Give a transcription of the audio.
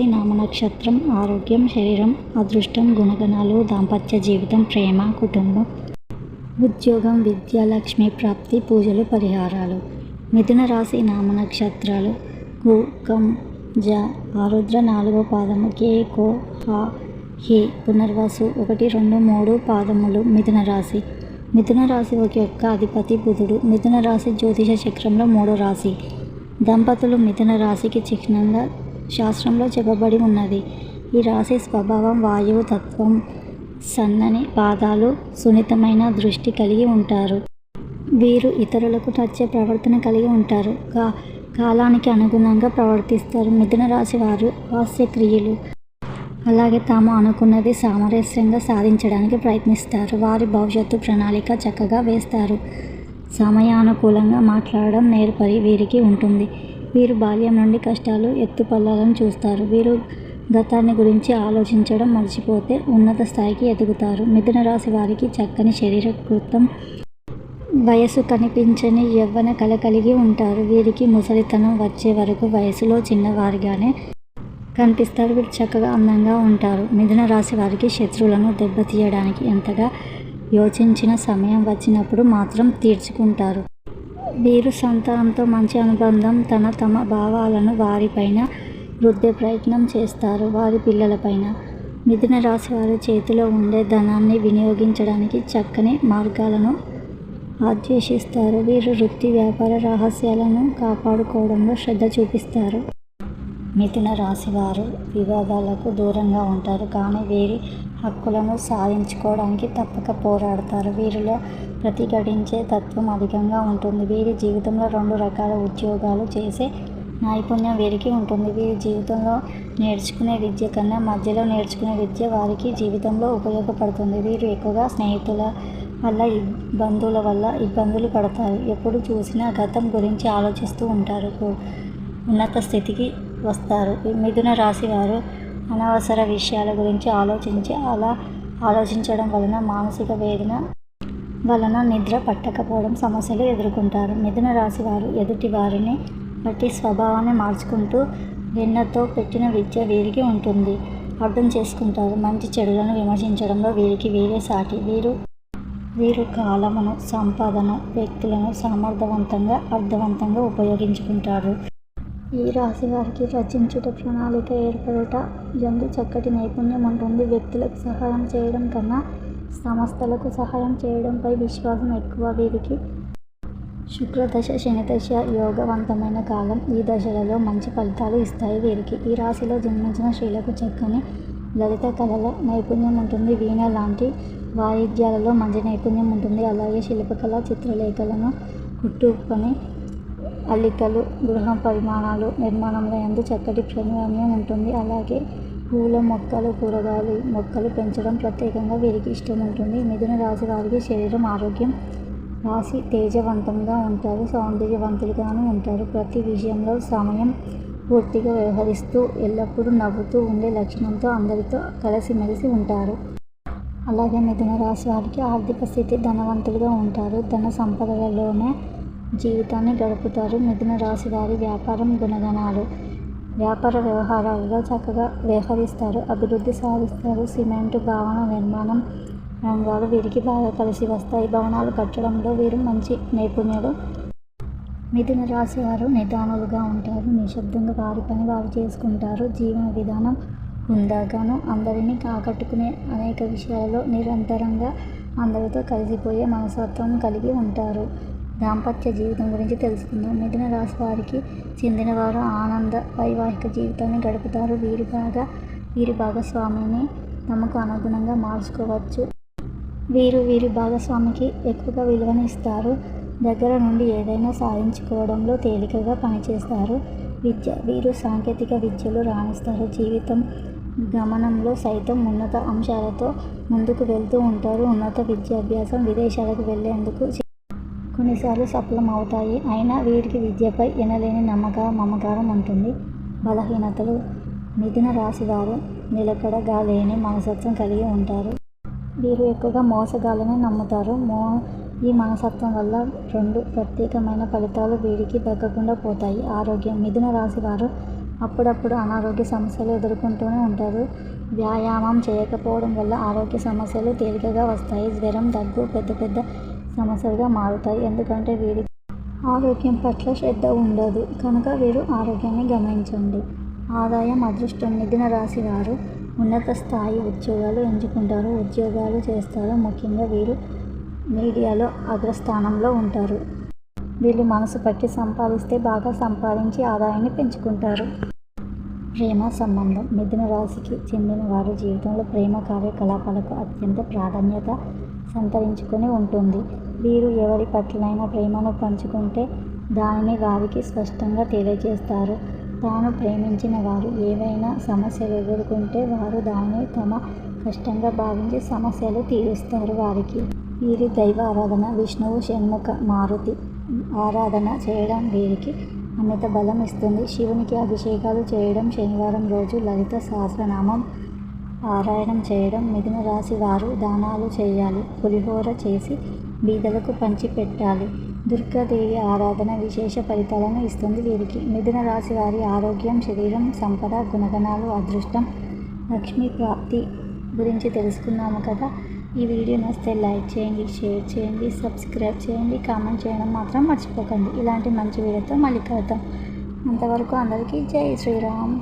రాశి నామనక్షత్రం ఆరోగ్యం శరీరం అదృష్టం గుణగణాలు దాంపత్య జీవితం ప్రేమ కుటుంబం ఉద్యోగం విద్య లక్ష్మీ ప్రాప్తి పూజలు పరిహారాలు. మిథున రాశి నామనక్షత్రాలు. కు కం జ ఆరుద్ర నాలుగో పాదము కే కో హ హి పునర్వసు ఒకటి రెండు మూడు పాదములు మిథున రాశి. మిథున రాశి ఒక యొక్క అధిపతి బుధుడు. మిథున రాశి జ్యోతిష చక్రంలో మూడో రాశి. దంపతులు మిథున రాశికి చిహ్నంగా శాస్త్రంలో చెప్పబడి ఉన్నది. ఈ రాశి స్వభావం వాయువు తత్వం సన్నని పాదాలు సున్నితమైన దృష్టి కలిగి ఉంటారు. వీరు ఇతరులకు నచ్చే ప్రవర్తన కలిగి ఉంటారు. కా కాలానికి అనుగుణంగా ప్రవర్తిస్తారు. మిథున రాశి వారు హాస్యక్రియలు అలాగే తాము అనుకున్నది సామరస్యంగా సాధించడానికి ప్రయత్నిస్తారు. వారి భవిష్యత్తు ప్రణాళిక చక్కగా వేస్తారు. సమయానుకూలంగా మాట్లాడడం నేర్పరి వీరికి ఉంటుంది. వీరు బాల్యం నుండి కష్టాలు ఎత్తుపల్లాలను చూస్తారు. వీరు గతాన్ని గురించి ఆలోచించడం మర్చిపోతే ఉన్నత స్థాయికి ఎదుగుతారు. మిథున రాశి వారికి చక్కని శరీరకృతం వయసు కనిపించని యవ్వన కళ కలిగి ఉంటారు. వీరికి ముసలితనం వచ్చే వరకు వయసులో చిన్నవారిగానే కనిపిస్తారు. వీరు చక్కగా అందంగా ఉంటారు. మిథున రాశి వారికి శత్రువులను దెబ్బతీయడానికి ఎంతగా యోచించిన సమయం వచ్చినప్పుడు మాత్రం తీర్చుకుంటారు. వీరు సంతానంతో మంచి అనుబంధం తన తమ భావాలను వారిపైన రుద్దే ప్రయత్నం చేస్తారు. వారి పిల్లలపైన మిథున రాశి వారి చేతిలో ఉండే ధనాన్ని వినియోగించడానికి చక్కని మార్గాలను ఆద్వేషిస్తారు. వీరు వృత్తి వ్యాపార రహస్యాలను కాపాడుకోవడంలో శ్రద్ధ చూపిస్తారు. మిథున రాశి వారు వివాదాలకు దూరంగా ఉంటారు. కానీ వీరి హక్కులను సాధించుకోవడానికి తప్పక పోరాడతారు. వీరిలో ప్రతిఘటించే తత్వం అధికంగా ఉంటుంది. వీరి జీవితంలో రెండు రకాల ఉద్యోగాలు చేసే నైపుణ్యం వీరికి ఉంటుంది. వీరి జీవితంలో నేర్చుకునే విద్య కన్నా మధ్యలో నేర్చుకునే విద్య వారికి జీవితంలో ఉపయోగపడుతుంది. వీరు ఎక్కువగా స్నేహితుల వల్ల బంధువుల వల్ల ఇబ్బందులు పడతారు. ఎప్పుడు చూసినా గతం గురించి ఆలోచిస్తూ ఉంటారు. ఉన్నత స్థితికి వస్తారు. మిథున రాశి వారు అనవసర విషయాల గురించి ఆలోచించి అలా ఆలోచించడం వలన మానసిక వేదన వలన నిద్ర పట్టకపోవడం సమస్యలు ఎదుర్కొంటారు. మిథున రాశి వారు ఎదుటి వారిని బట్టి స్వభావాన్ని మార్చుకుంటూ వెన్నతో పెట్టిన విద్య వీరికి ఉంటుంది. అర్థం చేసుకుంటారు. మంచి చెడులను విమర్శించడంలో వీరికి వీరే సాటి. వీరు వీరు కాలమును సంపాదన వ్యక్తులను సమర్థవంతంగా అర్థవంతంగా ఉపయోగించుకుంటారు. ఈ రాశి వారికి రచించుట ప్రణాళిక ఏర్పడుట ఎందు చక్కటి నైపుణ్యం ఉంటుంది వ్యక్తులకు సహాయం చేయడం కన్నా సంస్థలకు సహాయం చేయడంపై విశ్వాసం ఎక్కువ వీరికి. శుక్రదశ శనిదశ యోగవంతమైన కాలం. ఈ దశలలో మంచి ఫలితాలు ఇస్తాయి వీరికి. ఈ రాశిలో జన్మించిన స్త్రీలకు చక్కని లలిత కళల నైపుణ్యం ఉంటుంది వీణ లాంటి వాయిద్యాలలో మంచి నైపుణ్యం ఉంటుంది అలాగే శిల్పకళ చిత్రలేఖలను కుట్టు పని అల్లికలు గృహ పరిమాణాలు నిర్మాణంలో ఎందు చక్కటి ప్రమేయం ఉంటుంది. అలాగే పూల మొక్కలు కూరగాయలు మొక్కలు పెంచడం ప్రత్యేకంగా వీరికి ఇష్టం ఉంటుంది మిథున రాశి వారికి శరీరం ఆరోగ్యం రాశి తేజవంతంగా ఉంటారు. సౌందర్యవంతులుగాను ఉంటారు. ప్రతి విషయంలో సమయం పూర్తిగా వ్యవహరిస్తూ ఎల్లప్పుడూ నవ్వుతూ ఉండే లక్షణంతో అందరితో కలిసిమెలిసి ఉంటారు. అలాగే మిథున రాశి వారికి ఆర్థిక స్థితి ధనవంతులుగా ఉంటారు. ధన సంపదలలోనే జీవితాన్ని గడుపుతారు. మిథున రాశి వారి వ్యాపారం గుణగణాలు. వ్యాపార వ్యవహారాలలో చక్కగా వ్యవహరిస్తారు. అభివృద్ధి సాధిస్తారు. సిమెంట్ భవన నిర్మాణం రంగాలు వీరికి బాగా కలిసి వస్తాయి. భవనాలు కట్టడంలో వీరు మంచి నైపుణ్యులు. మిథున రాశి వారు నిదానులుగా ఉంటారు. నిశ్శబ్దంగా వారి పని వారు చేసుకుంటారు. జీవన విధానం హుందాగాను అందరినీ ఆకట్టుకునే అనేక విషయాలలో నిరంతరంగా అందరితో కలిసిపోయే మనస్తత్వం కలిగి ఉంటారు. దాంపత్య జీవితం గురించి తెలుసుకుందాం. మిథున రాశి వారికి చెందినవారు ఆనంద వైవాహిక జీవితాన్ని గడుపుతారు. వీరి బాగా వీరి భాగస్వామిని తమకు అనుగుణంగా మార్చుకోవచ్చు. వీరు వీరి భాగస్వామికి ఎక్కువగా విలువను ఇస్తారు. దగ్గర నుండి ఏదైనా సాధించుకోవడంలో తేలికగా పనిచేస్తారు. విద్య వీరు సాంకేతిక విద్యలో రాణిస్తారు. జీవితం గమనంలో సైతం ఉన్నత అంశాలతో ముందుకు వెళ్తూ ఉంటారు. ఉన్నత విద్యాభ్యాసం విదేశాలకు వెళ్ళేందుకు కొన్నిసార్లు సఫలం అవుతాయి అయినా వీరికి విద్యపై ఎనలేని నమ్మక మమకారం ఉంటుంది. బలహీనతలు మిథున రాశివారు నిలకడగా లేని మనసత్వం కలిగి ఉంటారు. వీరు ఎక్కువగా మోసగాళ్ళని నమ్ముతారు. మో ఈ మనసత్వం వల్ల రెండు ప్రత్యేకమైన ఫలితాలు వీరికి దక్కకుండా పోతాయి. ఆరోగ్యం. మిథున రాశి వారు అప్పుడప్పుడు అనారోగ్య సమస్యలు ఎదుర్కొంటూనే ఉంటారు. వ్యాయామం చేయకపోవడం వల్ల ఆరోగ్య సమస్యలు తేలికగా వస్తాయి. జ్వరం దగ్గు పెద్ద పెద్ద సమస్యలుగా మారుతాయి. ఎందుకంటే వీరికి ఆరోగ్యం పట్ల శ్రద్ధ ఉండదు. కనుక వీరు ఆరోగ్యాన్ని గమనించండి. ఆదాయం అదృష్టం మిథున రాశి వారు ఉన్నత స్థాయి ఉద్యోగాలు ఎంచుకుంటారు. ఉద్యోగాలు చేస్తారు. ముఖ్యంగా వీరు మీడియాలో అగ్రస్థానంలో ఉంటారు. వీళ్ళు మనసు పట్టి సంపాదిస్తే బాగా సంపాదించి ఆదాయాన్ని పెంచుకుంటారు. ప్రేమ సంబంధం. మిథున రాశికి చెందిన వారి జీవితంలో ప్రేమ కార్యకలాపాలకు అత్యంత ప్రాధాన్యత సంతరించుకొని ఉంటుంది. వీరు ఎవరి పట్లైనా ప్రేమను పంచుకుంటే దానిని వారికి స్పష్టంగా తెలియజేస్తారు. తాను ప్రేమించిన వారు ఏవైనా సమస్యలు ఎదుర్కొంటే వారు దానిని తమ కష్టంగా భావించి సమస్యలు తీరుస్తారు వారికి. వీరి దైవ ఆరాధన విష్ణువు షణ్ముఖ మారుతి ఆరాధన చేయడం వీరికి అమిత బలం ఇస్తుంది. శివునికి అభిషేకాలు చేయడం శనివారం రోజు లలిత సహస్రనామం పారాయణం చేయడం మిథున రాశి వారు దానాలు చేయాలి పులిహోర చేసి బీదలకు పంచిపెట్టాలి. దుర్గాదేవి ఆరాధన విశేష ఫలితాలను ఇస్తుంది వీరికి. మిథున రాశి వారి ఆరోగ్యం శరీరం సంపద గుణగణాలు అదృష్టం లక్ష్మీ ప్రాప్తి గురించి తెలుసుకున్నాము కదా. ఈ వీడియో నచ్చితే లైక్ చేయండి షేర్ చేయండి సబ్స్క్రైబ్ చేయండి కామెంట్ చేయడం మాత్రం మర్చిపోకండి. ఇలాంటి మంచి వీడియోతో మళ్ళీ కలుద్దాం. అంతవరకు అందరికీ జై శ్రీరామ్.